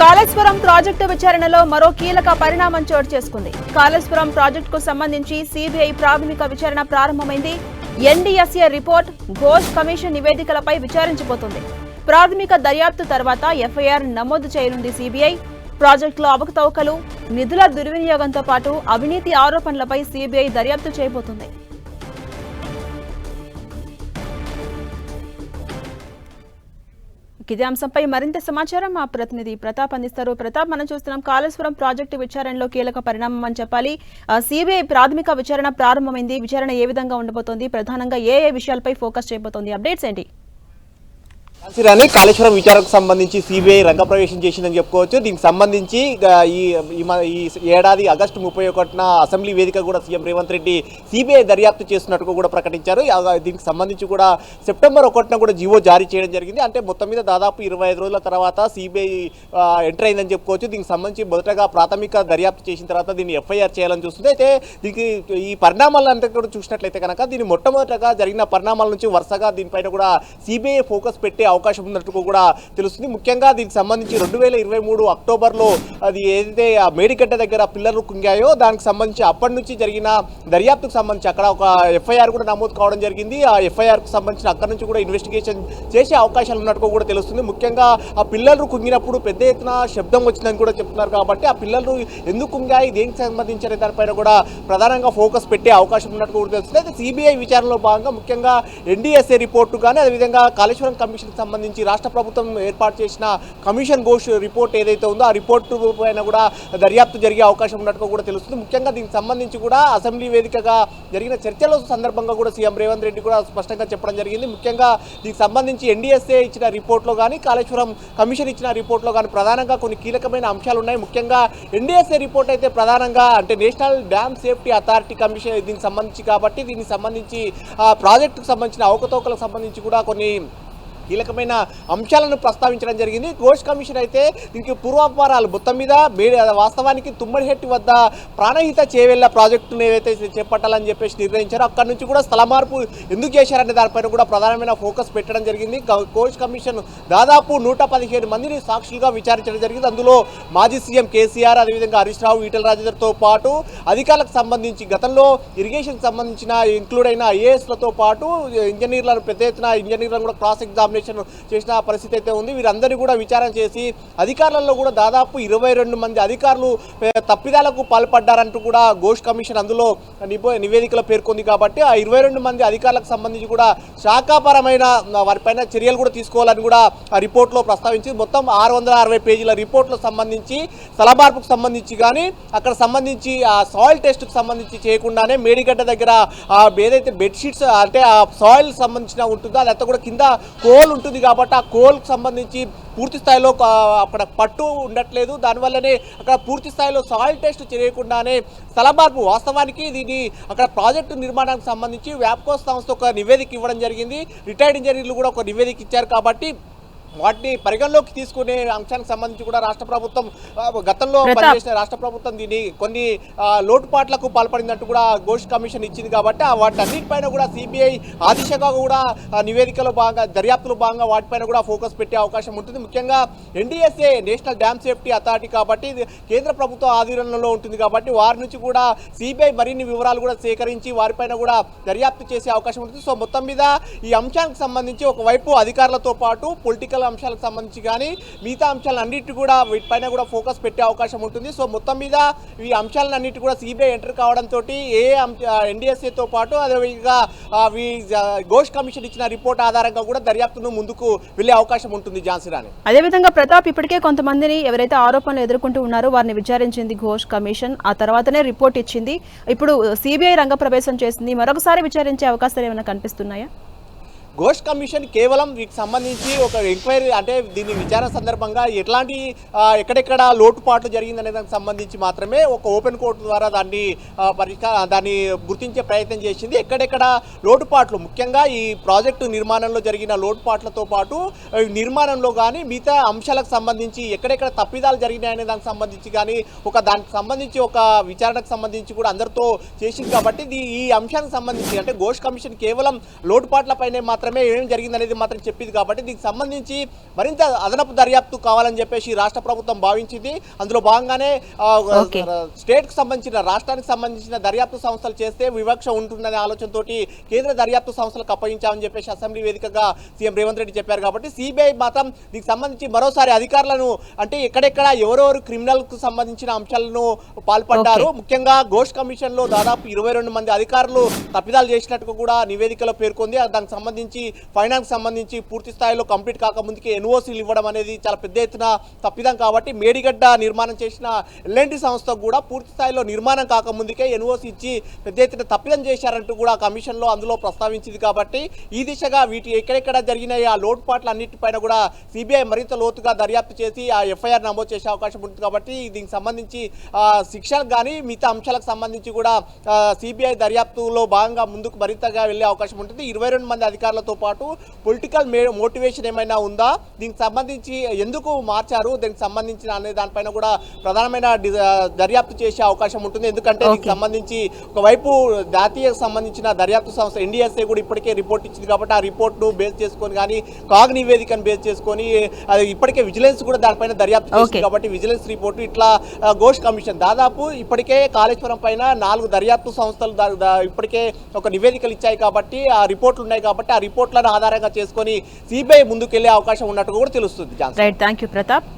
Kaleshwaram project విచారణలో మరో కీలక పరిణామం చోటు చేసుకుంది. కాళేశ్వరం ప్రాజెక్టుకు సంబంధించి సిబిఐ ప్రాథమిక విచారణ ప్రారంభమైంది. ఎన్డీఎస్ఏ రిపోర్ట్ ఘోష్ కమిషన్ నివేదికలపై విచారించబోతుంది. ప్రాథమిక దర్యాప్తు తర్వాత ఎఫ్ఐఆర్ నమోదు చేయనుంది సిబిఐ. ప్రాజెక్టులో అవకతవకలు నిధుల దుర్వినియోగంతో పాటు అవినీతి ఆరోపణలపై సిబిఐ దర్యాప్తు చేయబోతోంది. ఇదే అంశంపై మరింత సమాచారం మా ప్రతినిధి ప్రతాప్ అందిస్తారు. ప్రతాప్ మనం చూస్తున్నాం కాళేశ్వరం ప్రాజెక్టు విచారణలో కీలక పరిణామం అని చెప్పాలి. సిబిఐ ప్రాథమిక విచారణ ప్రారంభమైంది. విచారణ ఏ విధంగా ఉండబోతోంది? ప్రధానంగా ఏ ఏ విషయాలపై ఫోకస్ చేయబోతోంది? అప్డేట్స్ ఏంటి? కాశీరాని కాళేశ్వరం విచారణకు సంబంధించి సిబిఐ రంగప్రవేశం చేసిందని చెప్పుకోవచ్చు. దీనికి సంబంధించి ఈ ఈ ఏడాది ఆగస్టు ముప్పై ఒకటిన అసెంబ్లీ వేదిక కూడా సీఎం రేవంత్ రెడ్డి సిబిఐ దర్యాప్తు చేస్తున్నట్టు కూడా ప్రకటించారు. దీనికి సంబంధించి కూడా సెప్టెంబర్ ఒకటిన కూడా జీవో జారీ చేయడం జరిగింది. అంటే మొత్తం మీద దాదాపు ఇరవై ఐదు రోజుల తర్వాత సిబిఐ ఎంటర్ అయిందని చెప్పుకోవచ్చు. దీనికి సంబంధించి మొదటగా ప్రాథమిక దర్యాప్తు చేసిన తర్వాత దీన్ని ఎఫ్ఐఆర్ చేయాలని చూస్తుంది. అయితే దీనికి ఈ పరిణామాలంతా కూడా చూసినట్లయితే కనుక దీన్ని మొట్టమొదటగా జరిగిన పరిణామాల నుంచి వరుసగా దీనిపైన కూడా సిబిఐ ఫోకస్ పెట్టే అవకాశం ఉన్నట్టు కూడా తెలుస్తుంది. ముఖ్యంగా దీనికి సంబంధించి రెండు వేల ఇరవై మూడు అక్టోబర్లో అది ఏదైతే ఆ మేడిగడ్డ దగ్గర పిల్లర్లు కుంగాయో దానికి సంబంధించి అప్పటి నుంచి జరిగిన దర్యాప్తుకు సంబంధించి అక్కడ ఒక ఎఫ్ఐఆర్ కూడా నమోదు కావడం జరిగింది. ఆ ఎఫ్ఐఆర్కు సంబంధించిన అక్కడ నుంచి కూడా ఇన్వెస్టిగేషన్ చేసే అవకాశాలు ఉన్నట్టు కూడా తెలుస్తుంది. ముఖ్యంగా ఆ పిల్లలు కుంగినప్పుడు పెద్ద ఎత్తున శబ్దం వచ్చిందని కూడా చెప్తున్నారు కాబట్టి ఆ పిల్లలు ఎందుకు కుంగాయి దేనికి సంబంధించిన దానిపైన కూడా ప్రధానంగా ఫోకస్ పెట్టే అవకాశం ఉన్నట్టు కూడా తెలుస్తుంది. అయితే సిబిఐ విచారణలో భాగంగా ముఖ్యంగా ఎన్డీఎస్ఏ రిపోర్టు కానీ అదేవిధంగా కాళేశ్వరం కమిషన్కి సంబంధించి రాష్ట్ర ప్రభుత్వం ఏర్పాటు చేసిన కమిషన్ ఘోష్ రిపోర్ట్ ఏదైతే ఉందో ఆ రిపోర్టు పైన కూడా దర్యాప్తు జరిగే అవకాశం ఉన్నట్టుగా కూడా తెలుస్తుంది. ముఖ్యంగా దీనికి సంబంధించి కూడా అసెంబ్లీ వేదికగా జరిగిన చర్చల సందర్భంగా కూడా సీఎం రేవంత్ రెడ్డి కూడా స్పష్టంగా చెప్పడం జరిగింది. ముఖ్యంగా దీనికి సంబంధించి ఎన్డీఎస్ఏ ఇచ్చిన రిపోర్ట్లో కానీ కాళేశ్వరం కమిషన్ ఇచ్చిన రిపోర్ట్లో కానీ ప్రధానంగా కొన్ని కీలకమైన అంశాలు ఉన్నాయి. ముఖ్యంగా ఎన్డీఎస్ఏ రిపోర్ట్ అయితే ప్రధానంగా అంటే national dam safety authority commission దీనికి సంబంధించి కాబట్టి దీనికి సంబంధించి ఆ ప్రాజెక్టుకు సంబంధించిన అవకతవకలకు సంబంధించి కూడా కొన్ని కీలకమైన అంశాలను ప్రస్తావించడం జరిగింది. ఘోష్ కమిషన్ అయితే దీనికి పూర్వాపరాలు. మొత్తం మీద మే- వాస్తవానికి తుమ్మడిహెట్టి వద్ద ప్రాణహిత చేవెళ్ళ ప్రాజెక్టును ఏవైతే చేపట్టాలని చెప్పేసి నిర్ణయించారో అక్కడి నుంచి కూడా స్థల మార్పు ఎందుకు చేశారనే దానిపైన కూడా ప్రధానమైన ఫోకస్ పెట్టడం జరిగింది. గ- ఘోష్ కమిషన్ దాదాపు నూట పదిహేను మందిని సాక్షులుగా విచారించడం జరిగింది. అందులో మాజీ సీఎం కేసీఆర్ అదేవిధంగా హరీష్ రావు ఈటల రాజేందర్తో పాటు అధికారులకు సంబంధించి గతంలో ఇరిగేషన్ సంబంధించిన ఇంక్లూడ్ అయిన ఐఏఎస్లతో పాటు ఇంజనీర్లను పెద్ద ఎత్తున ఇంజనీర్లను కూడా క్రాస్ నామినేషన్ చేసిన పరిస్థితి అయితే ఉంది. వీరందరినీ కూడా విచారణ చేసి అధికారులలో కూడా దాదాపు ఇరవై రెండు మంది అధికారులు తప్పిదాలకు పాల్పడ్డారంటూ కూడా ఘోష్ కమిషన్ అందులో నిబో నివేదికలో పేర్కొంది కాబట్టి ఆ ఇరవై రెండు మంది అధికారులకు సంబంధించి కూడా శాఖాపరమైన వారిపైన చర్యలు కూడా తీసుకోవాలని కూడా ఆ రిపోర్ట్లో ప్రస్తావించి మొత్తం ఆరు వందల అరవై పేజీల రిపోర్ట్లో సంబంధించి స్థలమార్పుకు సంబంధించి కానీ అక్కడ సంబంధించి ఆ సాయిల్ టెస్ట్కి సంబంధించి చేయకుండానే మేడిగడ్డ దగ్గర ఏదైతే బెడ్షీట్స్ అంటే ఆ సాయిల్ సంబంధించిన ఉంటుందో అదంతా కూడా కింద కోల్ ఉంటుంది కాబట్టి ఆ కోల్కి సంబంధించి పూర్తి స్థాయిలో అక్కడ పట్టు ఉండట్లేదు. దానివల్లనే అక్కడ పూర్తి స్థాయిలో సాయిల్ టెస్ట్ చేయకుండానే స్థల మార్పు వాస్తవానికి దీన్ని అక్కడ ప్రాజెక్టు నిర్మాణానికి సంబంధించి వ్యాప్కో సంస్థ ఒక నివేదిక ఇవ్వడం జరిగింది. రిటైర్డ్ ఇంజనీర్లు కూడా ఒక నివేదిక ఇచ్చారు కాబట్టి వాటిని పరిగణలోకి తీసుకునే అంశానికి సంబంధించి కూడా రాష్ట్ర ప్రభుత్వం గతంలో. పనిచేసిన రాష్ట్ర ప్రభుత్వం దీన్ని కొన్ని లోటుపాట్లకు పాల్పడినట్టు కూడా ఘోష్ కమిషన్ ఇచ్చింది కాబట్టి ఆ వాటన్నిటిపైన కూడా సిబిఐ ఆ దిశగా కూడా నివేదికలో భాగంగా దర్యాప్తులో భాగంగా వాటిపైన కూడా ఫోకస్ పెట్టే అవకాశం ఉంటుంది ముఖ్యంగా NDSA national dam safety authority కాబట్టి కేంద్ర ప్రభుత్వ ఆధీనంలో ఉంటుంది కాబట్టి వారి నుంచి కూడా సిబిఐ మరిన్ని వివరాలు కూడా సేకరించి వారిపైన కూడా దర్యాప్తు చేసే అవకాశం ఉంటుంది సో మొత్తం మీద ఈ అంశానికి సంబంధించి ఒకవైపు అధికారులతో పాటు పొలిటికల్ అంశాలకు సంబంధించి కానీ మిగతా అంశాలన్నిటి కూడా వీటిపైన కూడా ఫోకస్ పెట్టే అవకాశం ఉంటుంది. సో మొత్తం మీద ఈ అంశాలన్నిటి కూడా సిబిఐ ఎంటర్ కావడంతో ఏ ఎన్డీఎస్ఏతో పాటు అదేవిధంగా ఘోష్ కమిషన్ ఇచ్చిన రిపోర్ట్ ఆధారంగా కూడా దర్యాప్తును ముందుకు వెళ్ళే అవకాశం ఉంటుంది ఝాన్సీ రాణి. అదేవిధంగా ప్రతాప్ ఇప్పటికే కొంతమందిని ఎవరైతే ఆరోపణలు ఎదుర్కొంటూ ఉన్నారో వారిని విచారించింది ఘోష్ కమిషన్. ఆ తర్వాతనే రిపోర్ట్ ఇచ్చింది. ఇప్పుడు సిబిఐ రంగప్రవేశం చేసింది. మరొకసారి విచారించే అవకాశాలు ఏమైనా కనిపిస్తున్నాయా? ఘోష్ కమిషన్ కేవలం వీటికి సంబంధించి ఒక ఎంక్వైరీ అంటే దీని విచారణ సందర్భంగా ఎట్లాంటి ఎక్కడెక్కడ లోటుపాట్లు జరిగిందనే దానికి సంబంధించి మాత్రమే ఒక ఓపెన్ కోర్టు ద్వారా దాన్ని పరిష్కార దాన్ని గుర్తించే ప్రయత్నం చేసింది. ఎక్కడెక్కడ లోటుపాట్లు ముఖ్యంగా ఈ ప్రాజెక్టు నిర్మాణంలో జరిగిన లోటుపాట్లతో పాటు నిర్మాణంలో కానీ మిగతా అంశాలకు సంబంధించి ఎక్కడెక్కడ తప్పిదాలు జరిగినాయనే దానికి సంబంధించి కానీ ఒక దానికి సంబంధించి ఒక విచారణకు సంబంధించి కూడా అందరితో చేసింది కాబట్టి ఈ అంశానికి సంబంధించి అంటే ఘోష్ కమిషన్ కేవలం లోటుపాట్లపైనే మాత్రం మాత్రమే ఏం జరిగింది అనేది మాత్రం చెప్పింది కాబట్టి దీనికి సంబంధించి మరింత అదనపు దర్యాప్తు కావాలని చెప్పేసి రాష్ట్ర ప్రభుత్వం భావించింది. అందులో భాగంగానే ఆ, Okay. స్టేట్కి సంబంధించిన రాష్ట్రానికి సంబంధించిన దర్యాప్తు సంస్థలు చేస్తే వివక్ష ఉంటుందనే ఆలోచనతోటి కేంద్ర దర్యాప్తు సంస్థలకు అప్పగించామని చెప్పేసి అసెంబ్లీ వేదికగా సీఎం రేవంత్ రెడ్డి చెప్పారు కాబట్టి సిబిఐ మాత్రం దీనికి సంబంధించి మరోసారి అధికారులను అంటే ఎక్కడెక్కడ ఎవరెవరు క్రిమినల్కు సంబంధించిన అంశాలను పాల్పడ్డారు. ముఖ్యంగా ఘోష్ కమిషన్లో దాదాపు ఇరవై రెండు మంది అధికారులు తప్పిదాలు చేసినట్టు కూడా నివేదికలో పేర్కొంది. దానికి సంబంధించి ఫైనాన్స్ సంబంధించి పూర్తి స్థాయిలో కంప్లీట్ కాకముందుకే ఎన్ఓసీలు ఇవ్వడం అనేది చాలా పెద్ద ఎత్తున తప్పిదం కాబట్టి మేడిగడ్డ నిర్మాణం చేసిన ఎల్ఎన్టీ సంస్థ కూడా పూర్తి స్థాయిలో నిర్మాణం కాకముందుకే ఎన్ఓసి ఇచ్చి పెద్ద ఎత్తున తప్పిదం చేశారంటూ కూడా కమిషన్లో అందులో ప్రస్తావించింది కాబట్టి ఈ దిశగా వీటి ఎక్కడెక్కడ జరిగిన ఆ లోటుపాట్లు అన్నిటిపైన కూడా సిబిఐ మరింత లోతుగా దర్యాప్తు చేసి ఆ ఎఫ్ఐఆర్ నమోదు చేసే అవకాశం ఉంటుంది కాబట్టి దీనికి సంబంధించి శిక్షలకు కానీ మిగతా అంశాలకు సంబంధించి కూడా సిబిఐ దర్యాప్తులో భాగంగా ముందుకు మరింతగా వెళ్ళే అవకాశం ఉంటుంది. ఇరవై రెండు మంది అధికారులతో పాటు పొలిటికల్ మోటివేషన్ ఏమైనా ఉందా దీనికి సంబంధించి ఎందుకు మార్చారు దీనికి సంబంధించిన అనే దానిపైన కూడా ప్రధానమైన దర్యాప్తు చేసే అవకాశం ఉంటుంది ఎందుకంటే దీనికి. సంబంధించి ఒకవైపు జాతీయ సంబంధించిన దర్యాప్తు సంస్థ ఎన్డీఎస్ఏ కూడా ఇప్పటికే రిపోర్ట్ ఇచ్చింది కాబట్టి ఆ రిపోర్ట్ను బేస్ చేసుకొని కానీ కాగ్ నివేదికను బేస్ చేసుకొని అది ఇప్పటికే విజిలెన్స్ కూడా దానిపైన దర్యాప్తు చేసింది. కాబట్టి విజిలెన్స్ రిపోర్టు ఇట్లా ఘోష్ కమిషన్ దాదాపు ఇప్పటికే కాళేశ్వరం పైన నాలుగు దర్యాప్తు సంస్థలు ఇప్పటికే ఒక నివేదికలు ఇచ్చాయి కాబట్టి ఆ రిపోర్ట్లు ఉన్నాయి కాబట్టి ఆ రిపోర్ట్లను ఆధారంగా చేసుకొని సిబిఐ ముందుకెళ్ళే అవకాశం ఉన్నట్టు కూడా తెలుస్తుంది రైట్ థ్యాంక్ యూ ప్రతాప్